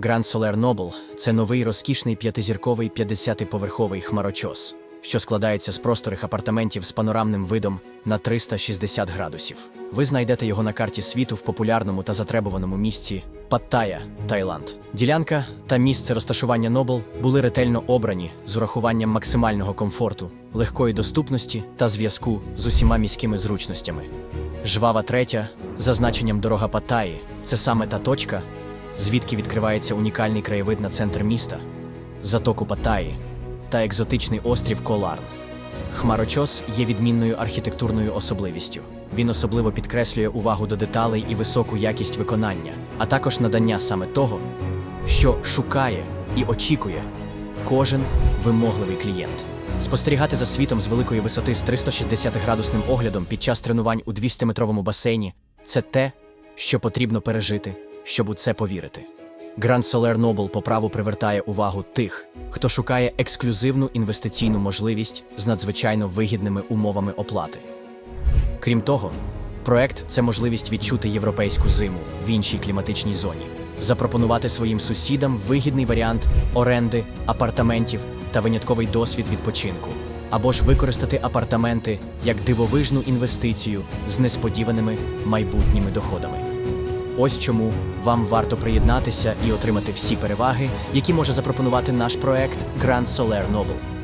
Grand Solar Noble – це новий розкішний п'ятизірковий 50-поверховий хмарочос, що складається з просторих апартаментів з панорамним видом на 360 градусів. Ви знайдете його на карті світу в популярному та затребуваному місці Паттая, Таїланд. Ділянка та місце розташування Нобл були ретельно обрані з урахуванням максимального комфорту, легкої доступності та зв'язку з усіма міськими зручностями. Жвава третя, за значенням дорога Паттаї, це саме та точка, звідки відкривається унікальний краєвид на центр міста, затоку Паттаї та екзотичний острів Коларн. Хмарочос є відмінною архітектурною особливістю. Він особливо підкреслює увагу до деталей і високу якість виконання, а також надання саме того, що шукає і очікує кожен вимогливий клієнт. Спостерігати за світом з великої висоти з 360-градусним оглядом під час тренувань у 200-метровому басейні це те, що потрібно пережити, щоб у це повірити. Grand Solar Noble по праву привертає увагу тих, хто шукає ексклюзивну інвестиційну можливість з надзвичайно вигідними умовами оплати. Крім того, проект це можливість відчути європейську зиму в іншій кліматичній зоні, запропонувати своїм сусідам вигідний варіант оренди, апартаментів та винятковий досвід відпочинку, або ж використати апартаменти як дивовижну інвестицію з несподіваними майбутніми доходами. Ось чому вам варто приєднатися і отримати всі переваги, які може запропонувати наш проект Grand Solar Noble.